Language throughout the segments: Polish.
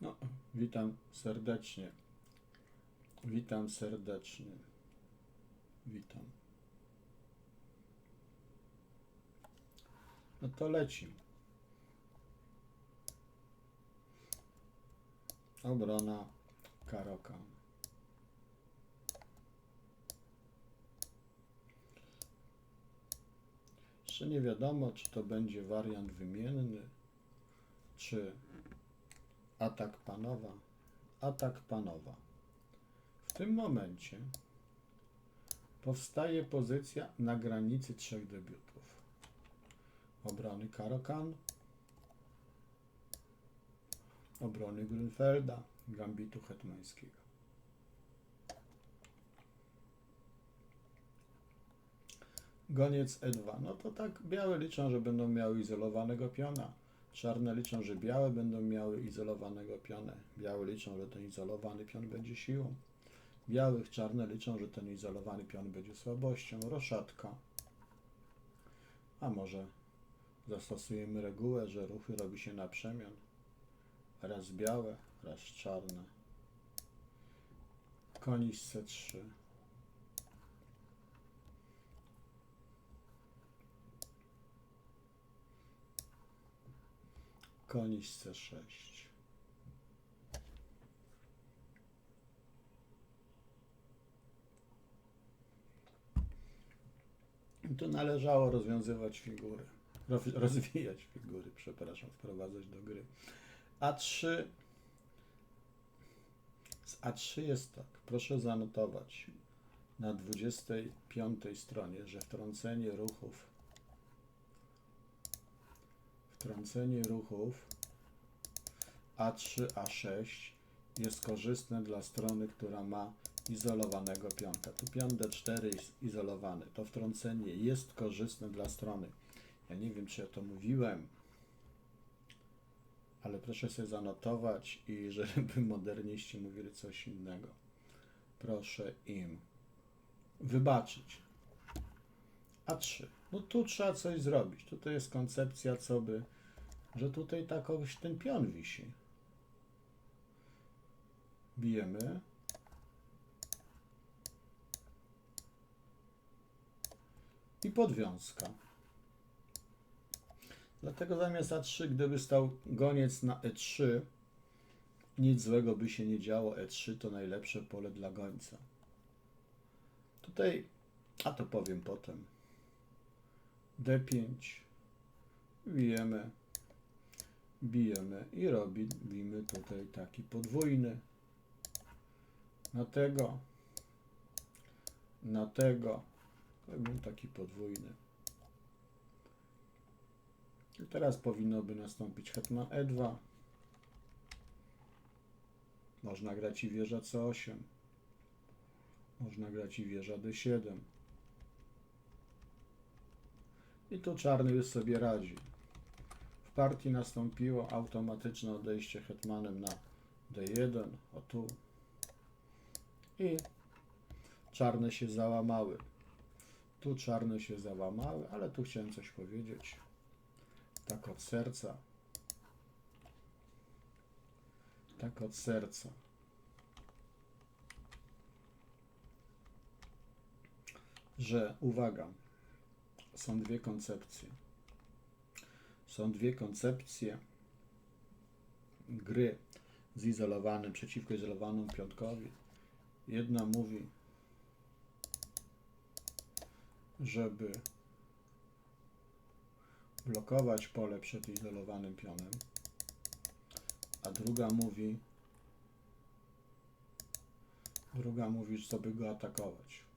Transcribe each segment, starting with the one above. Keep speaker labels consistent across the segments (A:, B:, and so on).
A: No, witam serdecznie. Witam serdecznie. Witam. No to lecimy. Obrona Karoka. Jeszcze nie wiadomo, czy to będzie wariant wymienny, czy atak panowa, atak panowa. W tym momencie powstaje pozycja na granicy trzech debiutów. Obrony Karokan, obrony Grunfelda, Gambitu Hetmańskiego. Goniec E2. No to tak białe liczą, że będą miały izolowanego piona. Czarne liczą, że białe będą miały izolowanego pionę. Białe liczą, że ten izolowany pion będzie siłą. Białych czarne liczą, że ten izolowany pion będzie słabością. Roszatka. A może zastosujemy regułę, że ruchy robi się na przemian. Raz białe, raz czarne. Konis C3. Konis C6. Tu należało rozwiązywać figury. Roz- Rozwijać figury, przepraszam, wprowadzać do gry. A3. Z A3 jest tak. Proszę zanotować na 25 stronie, że wtrącenie ruchów Wtrącenie ruchów A3, A6 jest korzystne dla strony, która ma izolowanego pionka. Tu pion D4 jest izolowany. To wtrącenie jest korzystne dla strony. Ja nie wiem, czy ja to mówiłem, ale proszę sobie zanotować i żeby moderniści mówili coś innego. Proszę im wybaczyć. A3. No tu trzeba coś zrobić. Tutaj jest koncepcja, co by, że tutaj takoś ten pion wisi. Bijemy. I podwiązka. Dlatego zamiast A3, gdyby stał goniec na E3, nic złego by się nie działo. E3 to najlepsze pole dla gońca. Tutaj, a to powiem potem. D5, bijemy, bijemy i robimy tutaj taki podwójny. Na tego, na tego, robimy taki podwójny. I teraz powinno by nastąpić hetman E2. Można grać i wieża C8. Można grać i wieża D7. I tu czarny już sobie radzi. W partii nastąpiło automatyczne odejście hetmanem na D1, o tu. I czarne się załamały. Tu czarne się załamały, ale tu chciałem coś powiedzieć. Tak od serca. Tak od serca. Że uwaga, są dwie koncepcje. Są dwie koncepcje gry zizolowanym przeciwko izolowanemu piątkowi. Jedna mówi, żeby blokować pole przed izolowanym pionem, a druga mówi, druga mówi, żeby go atakować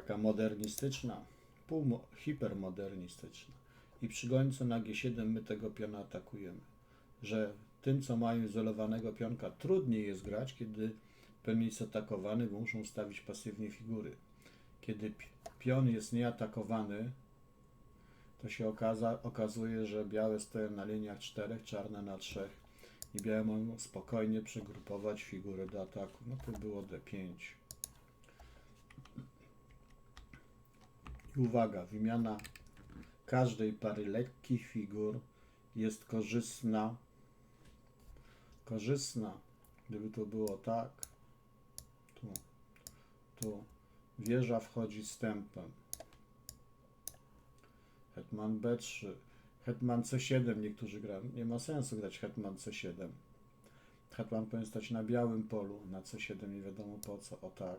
A: taka modernistyczna, pół hipermodernistyczna. I przy gońcu na G7 my tego piona atakujemy. Że tym, co mają izolowanego pionka, trudniej jest grać, kiedy pion jest atakowany, bo muszą stawić pasywnie figury. Kiedy pi- pion jest nieatakowany, to się okaza, okazuje, że białe stoją na liniach czterech, czarne na trzech i białe mogą spokojnie przegrupować figury do ataku. No to było D5. Uwaga, wymiana każdej pary lekkich figur jest korzystna. Korzystna. Gdyby to było tak, tu, tu wieża wchodzi stępem. Hetman B3, Hetman C7 niektórzy grają. Nie ma sensu grać Hetman C7. Hetman powinien stać na białym polu, na C7 nie wiadomo po co, o tak.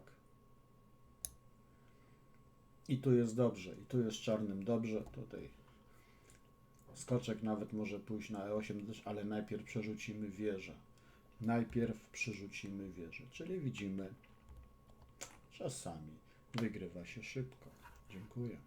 A: I tu jest dobrze, i tu jest czarnym dobrze, tutaj skoczek nawet może pójść na E8, też, ale najpierw przerzucimy wieżę. Najpierw przerzucimy wieżę, czyli widzimy, czasami wygrywa się szybko. Dziękuję.